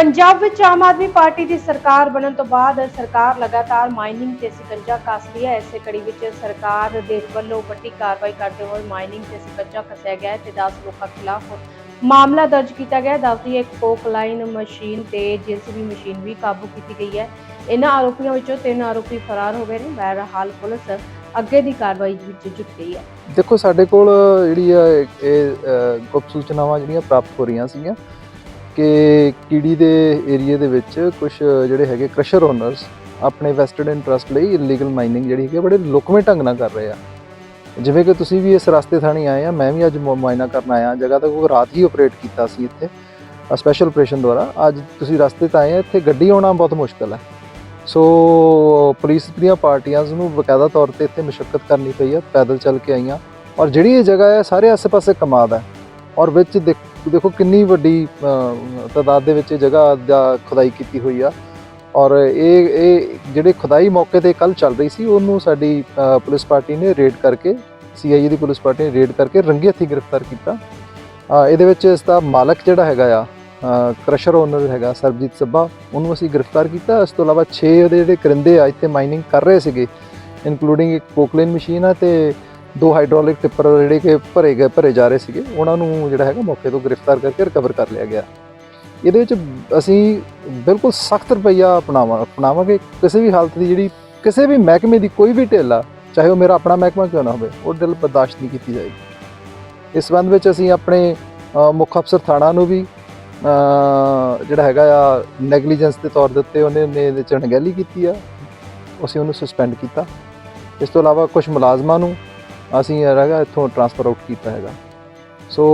ਪੰਜਾਬ ਵਿੱਚ ਆਮ ਆਦਮੀ ਪਾਰਟੀ ਦੀ ਸਰਕਾਰ ਬਣਨ ਤੋਂ ਬਾਅਦ ਸਰਕਾਰ ਲਗਾਤਾਰ ਮਾਈਨਿੰਗ ਤੇ ਸਿਕੰਜਾ ਕੱਸ ਹੈ। ਇਸੇ ਕੜੀ ਵਿੱਚ ਸਰਕਾਰ ਦੇ ਵੱਲੋਂ ਵੱਡੀ ਕਾਰਵਾਈ ਕਰਦੇ ਹੋਏ ਮਾਈਨਿੰਗ ਤੇ ਸਿਕੰਜਾ ਕੱਸਿਆ ਗਿਆ ਤੇ 10 ਲੋਕਾਂ ਖਿਲਾਫ ਮਾਮਲਾ ਦਰਜ ਕੀਤਾ ਗਿਆ ਦੱਸਦੀ ਹੈ ਕੋਕ ਲਾਈਨ ਮਸ਼ੀਨ ਤੇ ਜੀਸੀਬੀ ਮਸ਼ੀਨ ਵੀ ਕਾਬੂ ਕੀਤੀ ਗਈ ਹੈ। ਇਹਨਾਂ ਆਰੋਪੀਆਂ ਵਿੱਚੋਂ ਤਿੰਨ ਆਰੋਪੀ ਫਰਾਰ ਹੋ ਗਏ ਨੇ। ਬਹਰਹਾਲ ਪੁਲਿਸ ਅੱਗੇ ਦੀ ਕਾਰਵਾਈ ਵਿੱਚ ਜੁਟ ਗਈ ਹੈ। ਦੇਖੋ, ਸਾਡੇ ਕੋਲ ਜਿਹੜੀ ਇਹ ਗੁਪਤ ਸੂਚਨਾਵਾਂ ਜਿਹੜੀਆਂ ਪ੍ਰਾਪਤ ਹੋ ਰਹੀਆਂ ਸੀਗੀਆਂ ਕਿ ਕੀੜੀ ਦੇ ਏਰੀਆ ਦੇ ਵਿੱਚ ਕੁਝ ਜਿਹੜੇ ਹੈਗੇ ਕ੍ਰਸ਼ਰ ਓਨਰਸ ਆਪਣੇ ਵੈਸਟਡ ਇੰਟਰਸਟ ਲਈ ਇਲੀਗਲ ਮਾਈਨਿੰਗ ਜਿਹੜੀ ਹੈਗੀ ਆ, ਬੜੇ ਲੁਕਵੇਂ ਢੰਗ ਨਾਲ ਕਰ ਰਹੇ ਆ। ਜਿਵੇਂ ਕਿ ਤੁਸੀਂ ਵੀ ਇਸ ਰਸਤੇ ਥਾਣੀ ਆਏ ਆ ਮੈਂ ਵੀ ਅੱਜ ਮੁ- ਮੁਆਇਨਾ ਕਰਨ ਆਇਆ ਜਗ੍ਹਾ ਤੇ ਕੋਈ ਰਾਤ ਹੀ ਆਪਰੇਟ ਕੀਤਾ ਸੀ ਇੱਥੇ ਸਪੈਸ਼ਲ ਆਪਰੇਸ਼ਨ ਦੁਆਰਾ। ਅੱਜ ਤੁਸੀਂ ਰਸਤੇ ਤਾਂ ਆਏ ਆ ਇੱਥੇ ਗੱਡੀ ਆਉਣਾ ਬਹੁਤ ਮੁਸ਼ਕਲ ਹੈ ਸੋ ਪੁਲਿਸ ਦੀਆਂ ਪਾਰਟੀਆਂ ਨੂੰ ਬਕਾਇਦਾ ਤੌਰ ਤੇ ਇੱਥੇ ਮੁਸ਼ਕਲ ਕਰਨੀ ਪਈ ਆ ਪੈਦਲ ਚੱਲ ਕੇ ਆਈਆਂ। ਔਰ ਜਿਹੜੀ ਇਹ ਜਗ੍ਹਾ ਹੈ ਸਾਰੇ ਆਸ-ਪਾਸੇ ਕਮਾਦ ਹੈ ਔਰ ਵਿੱਚ ਦੇਖੋ ਕਿੰਨੀ ਵੱਡੀ ਤਾਦਾਦ ਦੇ ਵਿੱਚ ਇਹ ਜਗ੍ਹਾ ਦਾ ਖੁਦਾਈ ਕੀਤੀ ਹੋਈ ਆ। ਔਰ ਇਹ ਇਹ ਜਿਹੜੇ ਖੁਦਾਈ ਮੌਕੇ ਤੇ ਕੱਲ ਚੱਲ ਰਹੀ ਸੀ, ਉਹਨੂੰ ਸਾਡੀ ਪੁਲਿਸ ਪਾਰਟੀ ਨੇ ਰੇਡ ਕਰਕੇ ਸੀਆਈਏ ਦੀ ਪੁਲਿਸ ਪਾਰਟੀ ਨੇ ਰੇਡ ਕਰਕੇ ਰੰਗੇ ਹੱਥੀਂ ਗ੍ਰਿਫਤਾਰ ਕੀਤਾ। ਇਹਦੇ ਵਿੱਚ ਇਸ ਦਾ ਮਾਲਕ ਜਿਹੜਾ ਹੈਗਾ ਆ ਕ੍ਰਸ਼ਰ ਓਨਰ ਹੈਗਾ ਸਰਬਜੀਤ ਸੱਭਾ, ਉਹਨੂੰ ਅਸੀਂ ਗ੍ਰਿਫਤਾਰ ਕੀਤਾ। ਇਸ ਤੋਂ ਇਲਾਵਾ 6 ਉਹਦੇ ਜਿਹੜੇ ਕਰਿੰਦੇ ਆ, ਇੱਥੇ ਮਾਈਨਿੰਗ ਕਰ ਰਹੇ ਸੀਗੇ ਇਨਕਲੂਡਿੰਗ ਇੱਕ ਪੋਕਲੇਨ ਮਸ਼ੀਨ ਆ ਤੇ ਦੋ ਹਾਈਡ੍ਰੋਲਿਕ ਟਿੱਪਰ ਜਿਹੜੇ ਕਿ ਭਰੇ ਗਏ, ਭਰੇ ਜਾ ਰਹੇ ਸੀਗੇ, ਉਹਨਾਂ ਨੂੰ ਜਿਹੜਾ ਹੈਗਾ ਮੌਕੇ ਤੋਂ ਗ੍ਰਿਫਤਾਰ ਕਰਕੇ ਰਿਕਵਰ ਕਰ ਲਿਆ ਗਿਆ। ਇਹਦੇ ਵਿੱਚ ਅਸੀਂ ਬਿਲਕੁਲ ਸਖਤ ਰਵੱਈਆ ਅਪਣਾਵਾਂ, ਅਪਣਾਵਾਂਗੇ ਕਿਸੇ ਵੀ ਹਾਲਤ ਦੀ ਜਿਹੜੀ, ਕਿਸੇ ਵੀ ਮਹਿਕਮੇ ਦੀ ਕੋਈ ਵੀ ਢਿੱਲ ਆ, ਚਾਹੇ ਉਹ ਮੇਰਾ ਆਪਣਾ ਮਹਿਕਮਾ ਕਿਉਂ ਨਾ ਹੋਵੇ, ਉਹ ਦਿਲ ਬਰਦਾਸ਼ਤ ਨਹੀਂ ਕੀਤੀ ਜਾਏਗੀ। ਇਸ ਸੰਬੰਧ ਵਿੱਚ ਅਸੀਂ ਆਪਣੇ ਮੁੱਖ ਅਫਸਰ ਥਾਣਾ ਨੂੰ ਵੀ ਜਿਹੜਾ ਹੈਗਾ ਆ ਨੈਗਲੀਜੈਂਸ ਦੇ ਤੌਰ ਦੇ ਉੱਤੇ ਉਹਨੇ ਨੇ ਇਹਦੇ ਚ ਅਣਗਹਿਲੀ ਕੀਤੀ ਆ। ਅਸੀਂ ਉਹਨੂੰ ਸਸਪੈਂਡ ਕੀਤਾ। ਇਸ ਤੋਂ ਇਲਾਵਾ ਕੁਝ ਮੁਲਾਜ਼ਮਾਂ ਨੂੰ ਅਸੀਂ ਹੈਗਾ ਇੱਥੋਂ ਟਰਾਂਸਫਰ ਆਊਟ ਕੀਤਾ ਹੈਗਾ। ਸੋ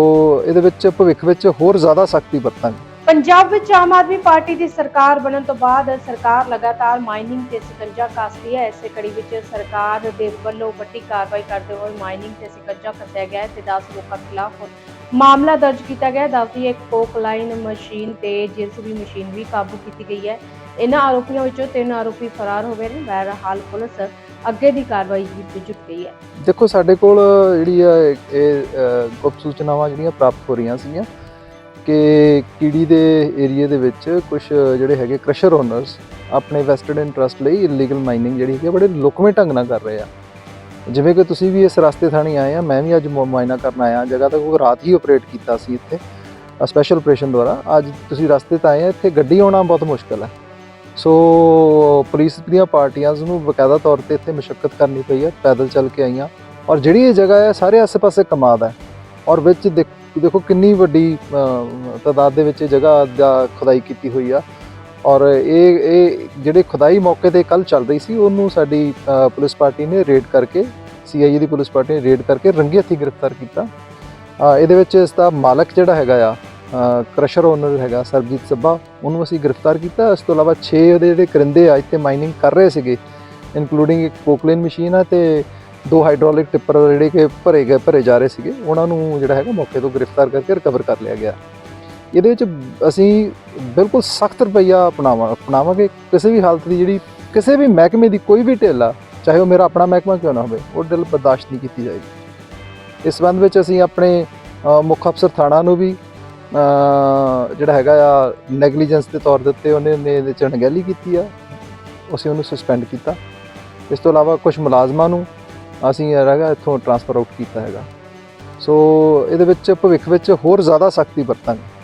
ਇਹਦੇ ਵਿੱਚ ਭਵਿੱਖ ਵਿੱਚ ਹੋਰ ਜ਼ਿਆਦਾ ਸਖਤੀ ਵਰਤਾਂਗੇ। ਪੰਜਾਬ ਵਿੱਚ ਆਮ ਆਦਮੀ ਪਾਰਟੀ ਦੀ ਸਰਕਾਰ ਬਣਨ ਤੋਂ ਬਾਅਦ ਸਰਕਾਰ ਲਗਾਤਾਰ ਮਾਈਨਿੰਗ ਤੇ ਸਿਕੰਜਾ ਕੱਸ ਹੈ। ਇਸੇ ਕੜੀ ਵਿੱਚ ਸਰਕਾਰ ਦੇ ਵੱਲੋਂ ਵੱਡੀ ਕਾਰਵਾਈ ਕਰਦੇ ਹੋਏ ਮਾਈਨਿੰਗ ਤੇ ਸਿਕੰਜਾ ਕੱਸਿਆ ਗਿਆ ਹੈ ਤੇ 10 ਲੋਕਾਂ ਖਿਲਾਫ ਮਾਮਲਾ ਦਰਜ ਕੀਤਾ ਗਿਆ ਦੱਸਦੀ ਇੱਕ ਕੋਕ ਮਸ਼ੀਨ ਤੇ ਜੀਸੀਬੀ ਮਸ਼ੀਨ ਵੀ ਕਾਬੂ ਕੀਤੀ ਗਈ ਹੈ। ਇਹਨਾਂ ਆਰੋਪੀਆਂ ਵਿੱਚੋਂ ਤਿੰਨ ਆਰੋਪੀ ਫਰਾਰ ਹੋ ਗਏ ਨੇ। ਬਹਰਹਾਲ ਪੁਲਿਸ ਅੱਗੇ ਦੀ ਕਾਰਵਾਈ ਵਿੱਚ ਜੁਟ ਗਈ ਹੈ। ਦੇਖੋ ਸਾਡੇ ਕੋਲ ਜਿਹੜੀ ਆ ਇਹ ਅ, ਗੁਪਤ ਸੂਚਨਾਵਾਂ ਜਿਹੜੀਆਂ ਪ੍ਰਾਪਤ ਹੋ ਰਹੀਆਂ ਸੀਗੀਆਂ ਕਿ ਕੀੜੀ ਦੇ ਏਰੀਆ ਦੇ ਵਿੱਚ ਕੁਝ ਜਿਹੜੇ ਹੈਗੇ ਕ੍ਰਸ਼ਰ ਓਨਰਸ ਆਪਣੇ ਵੈਸਟਡ ਇੰਟਰਸਟ ਲਈ ਇਲੀਗਲ ਮਾਈਨਿੰਗ ਜਿਹੜੀ ਹੈਗੀ ਆ, ਬੜੇ ਲੁਕਵੇਂ ਢੰਗ ਨਾਲ ਕਰ ਰਹੇ ਆ। ਜਿਵੇਂ ਕਿ ਤੁਸੀਂ ਵੀ ਇਸ ਰਸਤੇ ਥਾਣੀ ਆਏ ਆ ਮੈਂ ਵੀ ਅੱਜ ਮੁਆਇਨਾ ਕਰਨ ਆਇਆ ਜਗ੍ਹਾ ਤੇ ਕੋਈ ਰਾਤ ਹੀ ਆਪਰੇਟ ਕੀਤਾ ਸੀ ਇੱਥੇ ਸਪੈਸ਼ਲ ਆਪਰੇਸ਼ਨ ਦੁਆਰਾ। ਅੱਜ ਤੁਸੀਂ ਰਸਤੇ ਤਾਂ ਆਏ ਆ ਇੱਥੇ ਗੱਡੀ ਆਉਣਾ ਬਹੁਤ ਮੁਸ਼ਕਲ ਹੈ ਸੋ ਪੁਲਿਸ ਦੀਆਂ ਪਾਰਟੀਆਂ ਨੂੰ ਬਕਾਇਦਾ ਤੌਰ ਤੇ ਇੱਥੇ ਮੁਸ਼ਕਲ ਕਰਨੀ ਪਈ ਹੈ ਪੈਦਲ ਚੱਲ ਕੇ ਆਈਆਂ। ਔਰ ਜਿਹੜੀ ਇਹ ਜਗ੍ਹਾ ਹੈ ਸਾਰੇ ਆਸ-ਪਾਸੇ ਕਮਾਦ ਹੈ। ਔਰ ਵਿੱਚ ਦੇਖੋ ਕਿੰਨੀ ਵੱਡੀ ਅ, ਤਾਦਾਦ ਦੇ ਵਿੱਚ ਇਹ ਜਗ੍ਹਾ ਦਾ ਖੁਦਾਈ ਕੀਤੀ ਹੋਈ ਆ। ਔਰ ਇਹ ਇਹ ਜਿਹੜੇ ਖੁਦਾਈ ਮੌਕੇ ਤੇ ਕੱਲ ਚੱਲ ਰਹੀ ਸੀ ਉਹਨੂੰ ਸਾਡੀ ਪੁਲਿਸ ਪਾਰਟੀ ਨੇ ਰੇਡ ਕਰਕੇ ਸੀਆਈਏ ਦੀ ਪੁਲਿਸ ਪਾਰਟੀ ਨੇ ਰੇਡ ਕਰਕੇ ਰੰਗੇ ਹੱਥੀਂ ਗ੍ਰਿਫਤਾਰ ਕੀਤਾ। ਇਹਦੇ ਵਿੱਚ ਇਸ ਦਾ ਮਾਲਕ ਜਿਹੜਾ ਹੈਗਾ ਆ ਕ੍ਰਸ਼ਰ ਓਨਰ ਹੈਗਾ ਸਰਬਜੀਤ ਸੱਭਾ, ਉਹਨੂੰ ਅਸੀਂ ਗ੍ਰਿਫਤਾਰ ਕੀਤਾ। ਇਸ ਤੋਂ ਇਲਾਵਾ 6 ਉਹਦੇ ਜਿਹੜੇ ਕਰਿੰਦੇ ਆ, ਇੱਥੇ ਮਾਈਨਿੰਗ ਕਰ ਰਹੇ ਸੀਗੇ ਇਨਕਲੂਡਿੰਗ ਇੱਕ ਕੋਕਲੇਨ ਮਸ਼ੀਨ ਆ ਤੇ ਦੋ ਹਾਈਡ੍ਰੋਲਿਕ ਟਿੱਪਰ ਜਿਹੜੇ ਕਿ ਭਰੇ ਗਏ, ਭਰੇ ਜਾ ਰਹੇ ਸੀਗੇ। ਉਹਨਾਂ ਨੂੰ ਜਿਹੜਾ ਹੈਗਾ ਮੌਕੇ ਤੋਂ ਗ੍ਰਿਫਤਾਰ ਕਰਕੇ ਰਿਕਵਰ ਕਰ ਲਿਆ ਗਿਆ। ਇਹਦੇ ਵਿੱਚ ਅਸੀਂ ਬਿਲਕੁਲ ਸਖਤ ਰਵੱਈਆ ਅਪਣਾਵਾਂ, ਅਪਣਾਵਾਂਗੇ। ਕਿਸੇ ਵੀ ਹਾਲਤ ਦੀ ਜਿਹੜੀ, ਕਿਸੇ ਵੀ ਮਹਿਕਮੇ ਦੀ ਕੋਈ ਵੀ ਢਿੱਲ ਆ, ਚਾਹੇ ਉਹ ਮੇਰਾ ਆਪਣਾ ਮਹਿਕਮਾ ਕਿਉਂ ਨਾ ਹੋਵੇ, ਉਹ ਢਿੱਲ ਬਰਦਾਸ਼ਤ ਨਹੀਂ ਕੀਤੀ ਜਾਏਗੀ। ਇਸ ਸੰਬੰਧ ਵਿੱਚ ਅਸੀਂ ਆਪਣੇ ਮੁੱਖ ਅਫਸਰ ਥਾਣਾ ਨੂੰ ਵੀ ਜਿਹੜਾ ਹੈਗਾ ਆ ਨੈਗਲੀਜੈਂਸ ਦੇ ਤੌਰ ਦੇ ਉੱਤੇ ਉਹਨੇ ਨੇ ਇਹਦੇ ਚ ਅਣਗਹਿਲੀ ਕੀਤੀ ਆ। ਅਸੀਂ ਉਹਨੂੰ ਸਸਪੈਂਡ ਕੀਤਾ। ਇਸ ਤੋਂ ਇਲਾਵਾ ਕੁਝ ਮੁਲਾਜ਼ਮਾਂ ਨੂੰ ਅਸੀਂ ਹੈਗਾ, ਇੱਥੋਂ ਟਰਾਂਸਫਰ ਆਊਟ ਕੀਤਾ ਹੈਗਾ। ਸੋ ਇਹਦੇ ਵਿੱਚ ਭਵਿੱਖ ਵਿੱਚ ਹੋਰ ਜ਼ਿਆਦਾ ਸਖਤੀ ਵਰਤਾਂਗੇ।